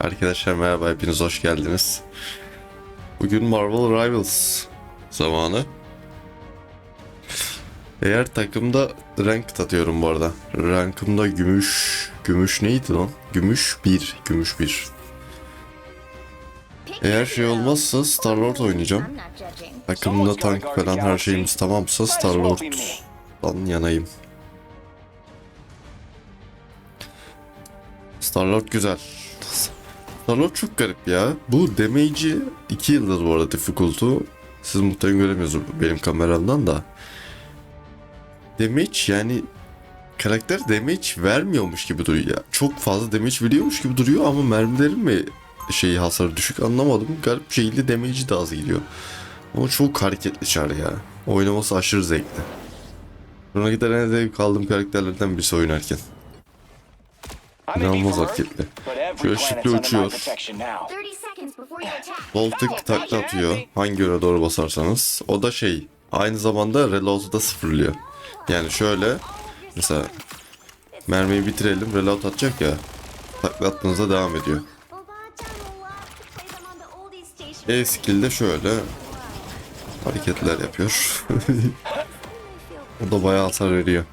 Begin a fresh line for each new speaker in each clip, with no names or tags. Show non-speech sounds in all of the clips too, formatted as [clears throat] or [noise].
Arkadaşlar merhaba hepiniz hoş geldiniz. Bugün Marvel Rivals zamanı. Eğer takımda rank atıyorum bu arada. Rankımda gümüş... Gümüş neydi lan? Gümüş 1. Gümüş 1. Eğer şey olmazsa Star-Lord oynayacağım. Takımda tank falan her şeyimiz tamamsa Star-Lord'dan yanayım. Star-Lord güzel. Star-Lord çok garip ya. Bu damage'i 2 yıldız bu arada difficult'u. Siz muhtemelen göremiyorsunuz benim kameramdan da. Damage yani karakter damage vermiyormuş gibi duruyor ya. Çok fazla damage veriyormuş gibi duruyor ama mermilerin mi şeyi hasarı düşük anlamadım. Garip bir şekilde damage'i de az gidiyor. Ama çok hareketli çar ya. Oynaması aşırı zevkli. Buna gider en zevk aldığım karakterlerden birisi oynarken. İnanılmaz hareketli. Şöyle şıklı uçuyor. Sol tık takla atıyor. Hangi yöne doğru basarsanız. O da şey. Aynı zamanda reload'u da sıfırlıyor. Yani şöyle. Mesela mermiyi bitirelim. Reload atacak ya. Takla attığınızda devam ediyor. E skill'de şöyle hareketler yapıyor. [laughs] o da bayağı hasar veriyor.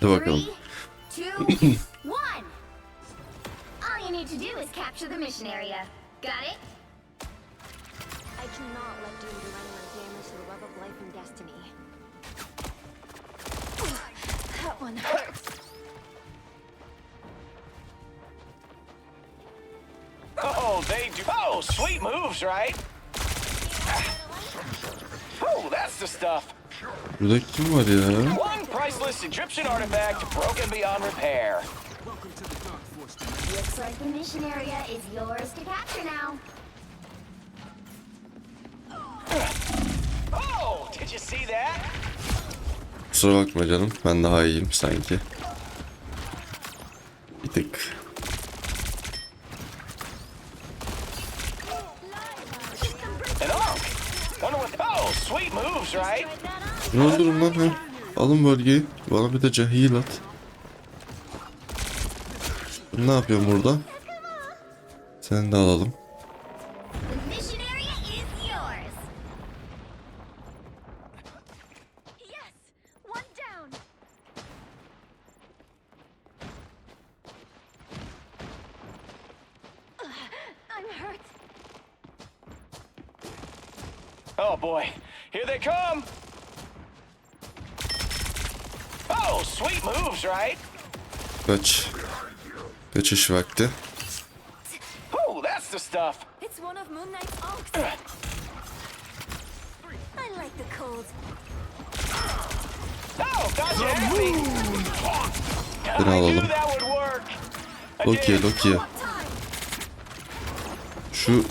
Hadi bakalım.
two, one.
Oh, they do. Oh, sweet moves, right? Oh, that's the stuff.
Burada kim var ya?
One priceless Egyptian artifact broken beyond repair.
Looks like the mission area is yours to capture now.
Oh, did you see that?
Kusura bakma canım. Ben daha iyiyim sanki. Bir tık. Ne öldürün lan ha? Alın bölgeyi. Bana bir de cahil at. Ne yapıyorum burada? Seni de alalım.
Oh boy, here they come. Me.
Seni
I knew
alalım.
that would work. I
Loki. Loki. Şu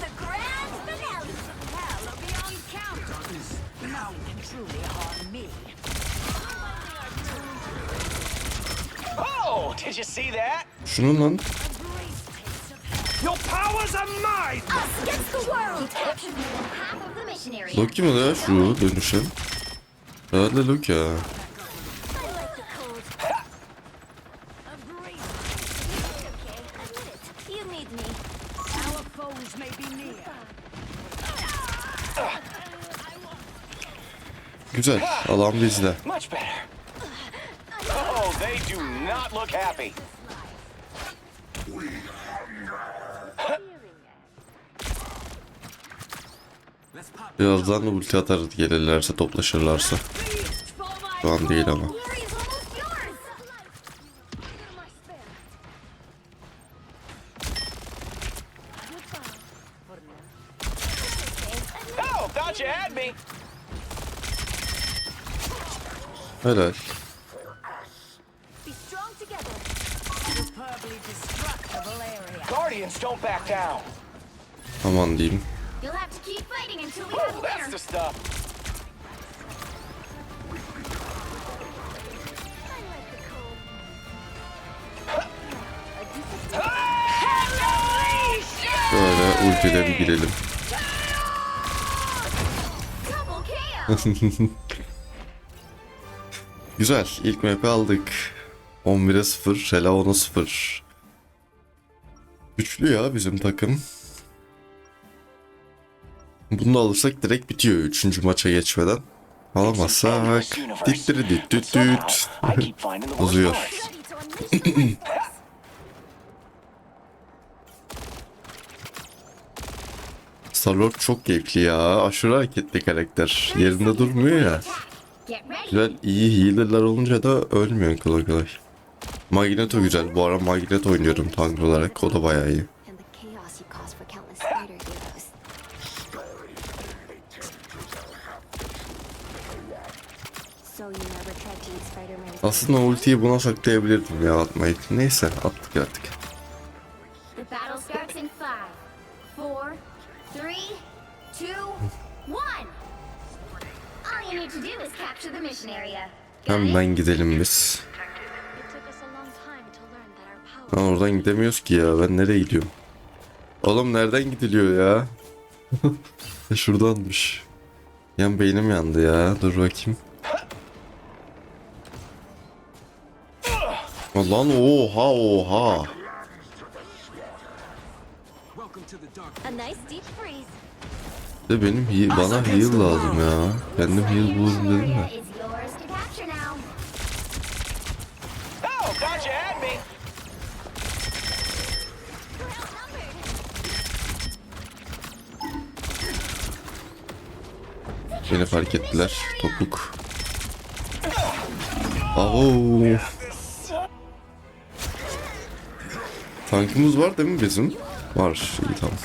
did you see that?
şunun lan.
Your powers are mine.
Us against the world. Half of the.
Loki mi ya şu dönüşen? Herhalde Loki ha.
I like the cold. A
look happy.
Birazdan da ulti atarız gelirlerse toplaşırlarsa. Şu an değil ama.
Glory
Aman diyeyim.
Şöyle
ultiyle bir girelim. [laughs] Güzel. ilk map aldık. 11'e 0. Şela 10'a 0. Güçlü ya bizim takım. Bunu da alırsak direkt bitiyor 3. maça geçmeden. Alamazsak dit
finding the worst
Uzuyor. [clears throat] Starlord çok keyifli ya. Aşırı hareketli karakter. Yerinde durmuyor ya. Güzel iyi healer'lar olunca da ölmüyor kolay kolay. Magneto güzel. Bu ara Magneto oynuyorum tank olarak. O da bayağı iyi. Aslında ultiyi buna saklayabilirdim ya atmayı. Neyse attık artık. Hemen gidelim biz. Lan oradan gidemiyoruz ki ya. Ben nereye gidiyorum? Oğlum nereden gidiliyor ya? [laughs] Şuradanmış. Yan beynim yandı ya. Dur bakayım. Lan oha oha. De benim bana heal lazım ya. Kendim heal bulurum dedim de.
now.
Oh, thought you had me.
Beni fark ettiler. Topuk. Aho. Tankımız var değil mi bizim? Var. iyi tamam.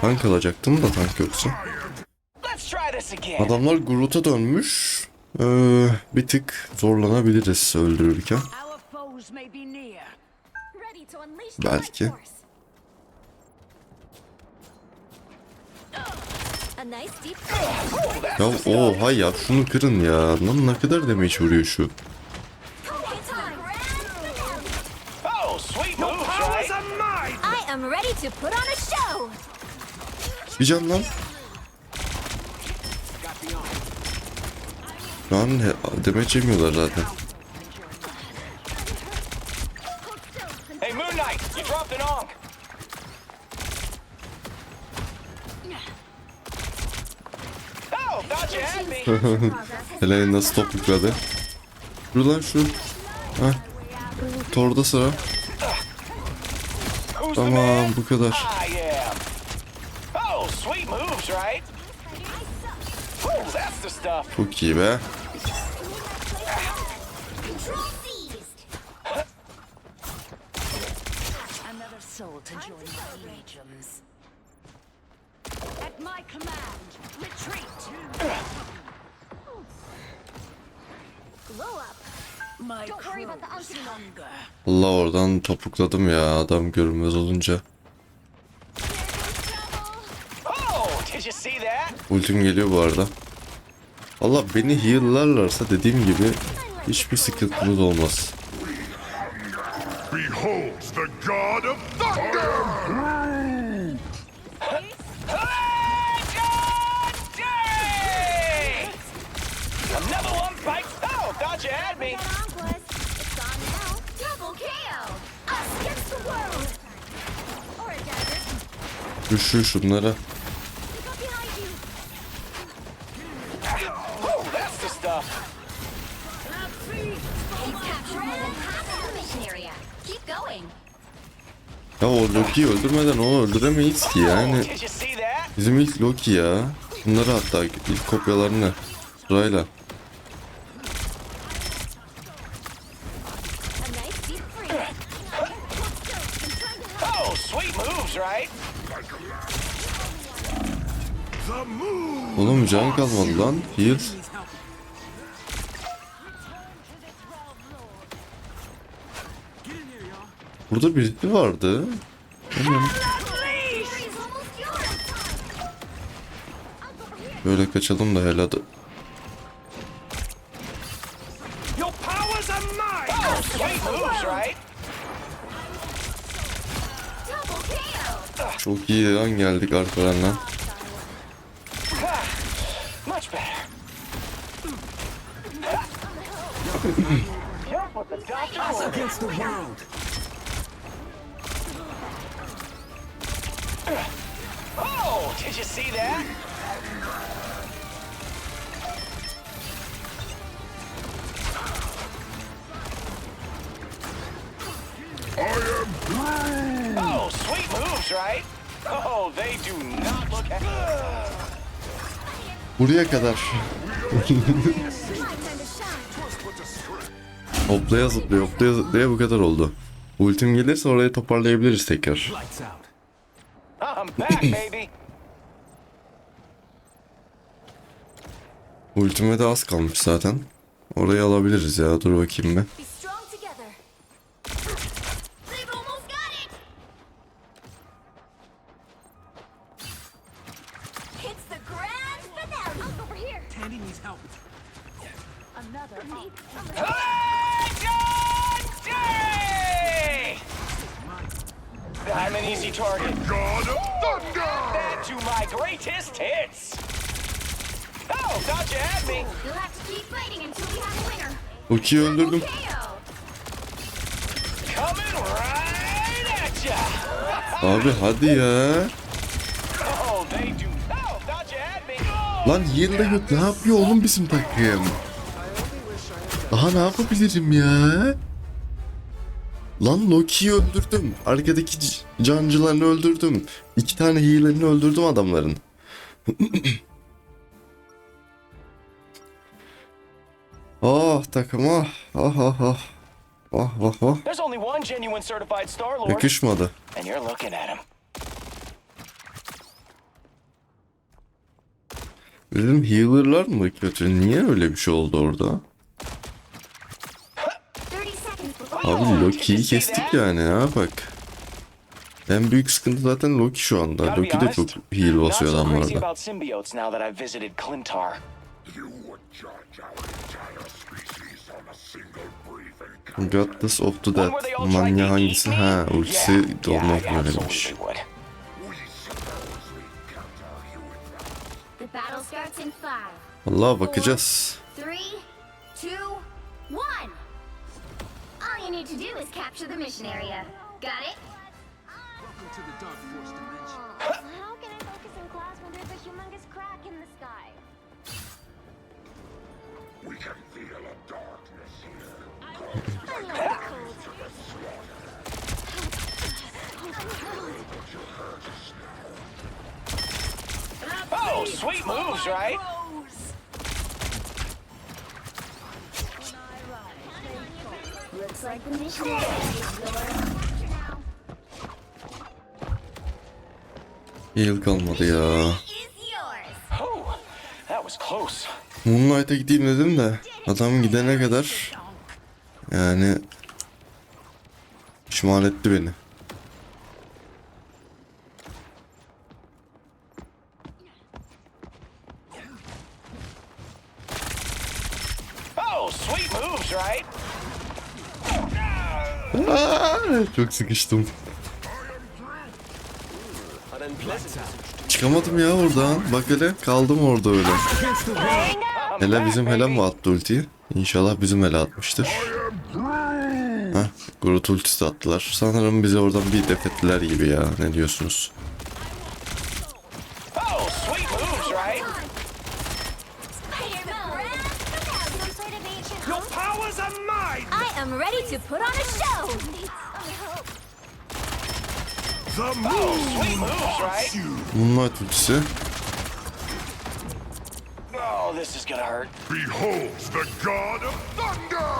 Tank alacaktım da tank yoksa. Adamlar Groot'a dönmüş. Ee, bir tık zorlanabiliriz öldürürken. Belki. Ya oha ya şunu kırın ya. Lan ne kadar damage vuruyor şu. Bir can lan. Şu an he- damage yemiyorlar zaten.
Hey, Moon Knight, you dropped an onk. Oh. [laughs]
Hele nasıl topukladı. Dur lan şu. Heh. Torda sıra. Tamam bu kadar.
About the hunger.
Allah oradan topukladım ya adam görünmez olunca.
Oh?
Ultim geliyor bu arada. Allah beni heal'larlarsa dediğim gibi hiçbir sıkıntımız olmaz.
beholds the god of thunder!
Legendary! Another one bites. Oh, thought you had me.
It's gone now. Double KO. Us against the world. Or a desert.
Şu şu şunlara.
Look up behind you.
Oh, that's the stuff.
Ya o Loki'yi öldürmeden onu öldüremeyiz ki yani. Bizim ilk Loki ya. Bunları hatta ilk kopyalarını sırayla.
Oh, sweet moves, right?
The moon!
Oğlum can kalmadı lan. Heal. Burada birisi vardı. Böyle kaçalım da helada.
Oh.
Çok iyi lan geldik arkadan lan.
Much right? Oh, they do not look at
Buraya kadar. hoplaya zıplaya hoplaya zıplaya bu kadar oldu. Ultim gelirse orayı toparlayabiliriz tekrar. Ultime de az kalmış zaten. Orayı alabiliriz ya. Dur bakayım bir. Uki'yi öldürdüm. Abi hadi ya. Lan yerine yok. Ne yapıyor oğlum bizim takım? Daha ne yapabilirim ya? Lan Loki'yi öldürdüm. Arkadaki cancılarını öldürdüm. İki tane healer'ını öldürdüm adamların. [clears throat] ah takım.
There's only one genuine certified Star Lord,
Yakışmadı.
and you're looking at him.
Dedim healer'lar mı kötü? Niye öyle bir şey oldu orada?
30 seconds before
Abi Loki'yi kestik yani ya bak. En büyük sıkıntı zaten Loki şu anda. Loki de çok heal basıyor adamlarda. Goddess of the Dead. Manya hangisi? Ha ultisi dolmak
five,
Allah bakacağız.
All you need to do is capture the mission area. Got it?
Moves, right?
Looks like the mission area is yours.
Heal kalmadı ya. Moonlight'a gideyim dedim de adam gidene kadar yani pişman etti beni.
Oh, sweet moves, right?
Aa, çok sıkıştım. Çıkamadım ya oradan. Bak hele kaldım orada öyle. Hele bizim Helen mi attı ultiyi? İnşallah bizim Hele atmıştır. Heh, Groot ultisi attılar. Sanırım bizi oradan bir def ettiler gibi ya. Ne diyorsunuz?
Am ready to put on a show.
The
moves, right?
you.
Moonlight ultisi.
Oh, this is gonna hurt.
Behold the God of Thunder!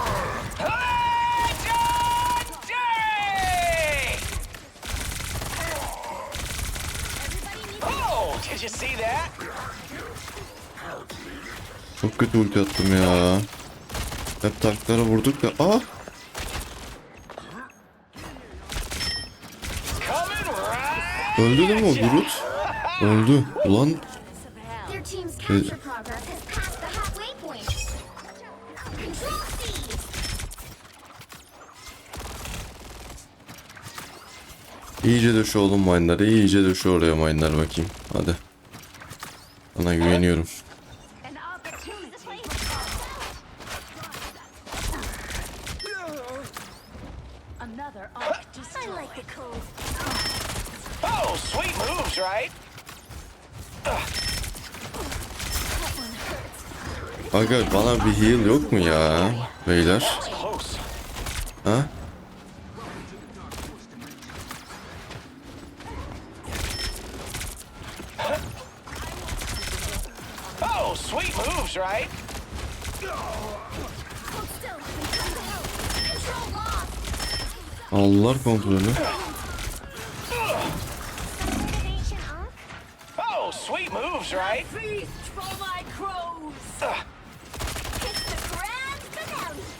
Oh, did you see that?
Çok kötü ulti attım ya. Hep tanklara vurduk da. Aa! Öldü değil mi o Groot? Öldü. Ulan
C.
İyice döşe oğlum mine'ları. iyice döşe oraya mine'lar bakayım. Hadi. Sana güveniyorum.
Another arc
I like the cold.
Oh, sweet moves, right?
Aga bana bir heal yok mu ya? Beyler.
Close.
Ha?
Oh, sweet moves, right?
Aldılar kontrolü.
Oh, sweet moves, right?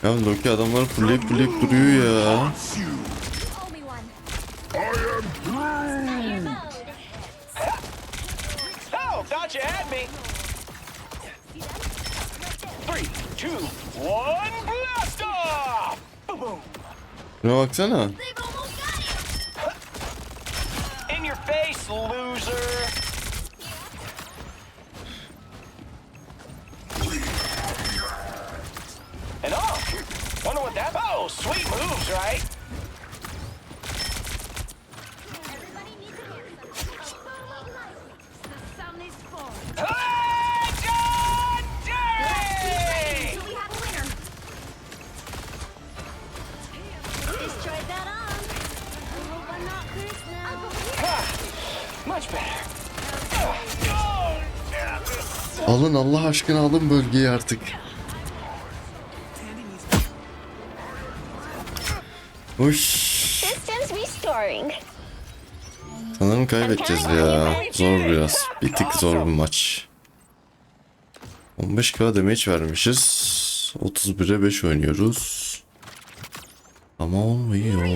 Ya Loki adamları fulleyip fulleyip duruyor ya.
Oh. Three, two, one, blast off! Boom, boom.
Şuna baksana.
They've almost got it.
In your face, loser. And off. Wonder what that. Oh, sweet moves, right?
Alın Allah aşkına alın bölgeyi artık. Uş. Sanırım kaybedeceğiz ya. Zor biraz. Bir tık zor bir maç. 15k damage vermişiz. 31'e 5 oynuyoruz. Ama olmuyor.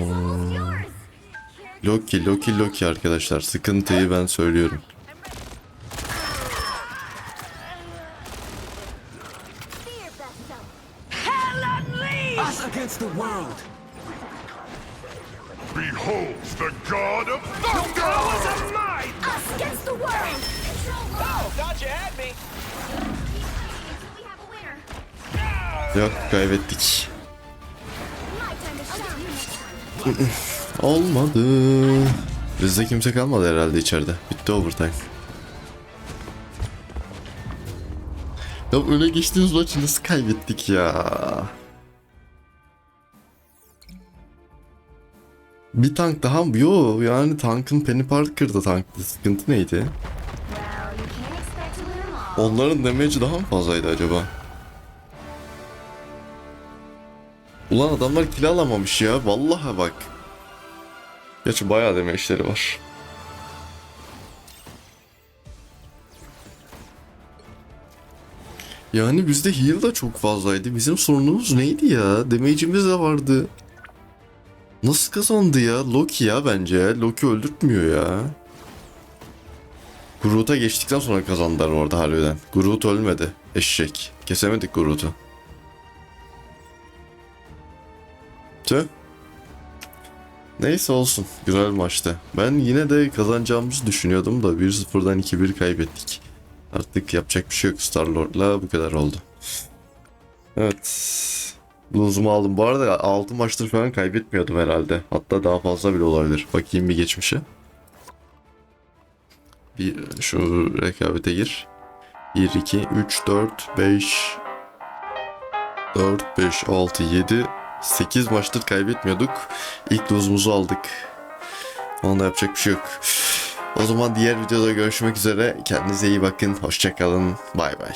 Loki, Loki, Loki arkadaşlar. Sıkıntıyı ben söylüyorum. Kaybettik. [laughs] Olmadı. Bizde kimse kalmadı herhalde içeride. Bitti overtime. Ya öne geçtiğimiz maçı nasıl kaybettik ya? Bir tank daha mı? Yo yani tankın Penny Parker'da tanklı. Sıkıntı neydi? Onların damage'i daha mı fazlaydı acaba? Ulan adamlar kill alamamış ya. Vallahi bak. Gerçi bayağı damage'leri var. Yani bizde heal da çok fazlaydı. Bizim sorunumuz neydi ya? Damage'imiz de vardı. Nasıl kazandı ya? Loki ya bence. Loki öldürtmüyor ya. Groot'a geçtikten sonra kazandılar orada harbiden. Groot ölmedi. Eşek. Kesemedik Groot'u. Tüh. Neyse olsun. Güzel maçtı. Ben yine de kazanacağımızı düşünüyordum da 1-0'dan 2-1 kaybettik. Artık yapacak bir şey yok Star-Lord'la bu kadar oldu. Evet. Blues'umu aldım. Bu arada 6 maçtır falan kaybetmiyordum herhalde. Hatta daha fazla bile olabilir. Bakayım bir geçmişe. Bir şu rekabete gir. 1, 2, 3, 4, 5, 4, 5, 6, 7, 8 maçtır kaybetmiyorduk. İlk dozumuzu aldık. Onda yapacak bir şey yok. O zaman diğer videoda görüşmek üzere. Kendinize iyi bakın. Hoşçakalın. Bay bay.